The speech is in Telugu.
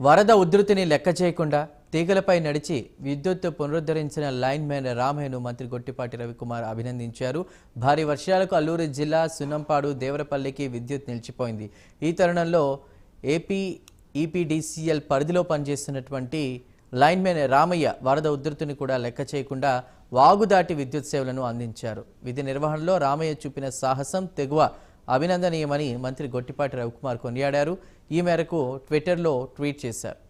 వరద ఉధృతిని లెక్క చేయకుండా తీగలపై నడిచి విద్యుత్ పునరుద్ధరించిన లైన్ మ్యాన్ రామయ్యను మంత్రి గొట్టిపాటి రవికుమార్ అభినందించారు. భారీ వర్షాలకు అల్లూరు జిల్లా సున్నంపాడు దేవరపల్లికి విద్యుత్ నిలిచిపోయింది. ఈ తరుణంలో ఏపీ ఈపీడీసీఎల్ పరిధిలో పనిచేస్తున్నటువంటి లైన్ మ్యాన్ రామయ్య వరద ఉధృతిని కూడా లెక్క చేయకుండా వాగు దాటి విద్యుత్ సేవలను అందించారు. విధి నిర్వహణలో రామయ్య చూపిన సాహసం తెగువ అభినందనీయమని మంత్రి గొట్టిపాటి రవికుమార్ కొనియాడారు. ఈ మేరకు ట్విట్టర్లో ట్వీట్ చేశారు.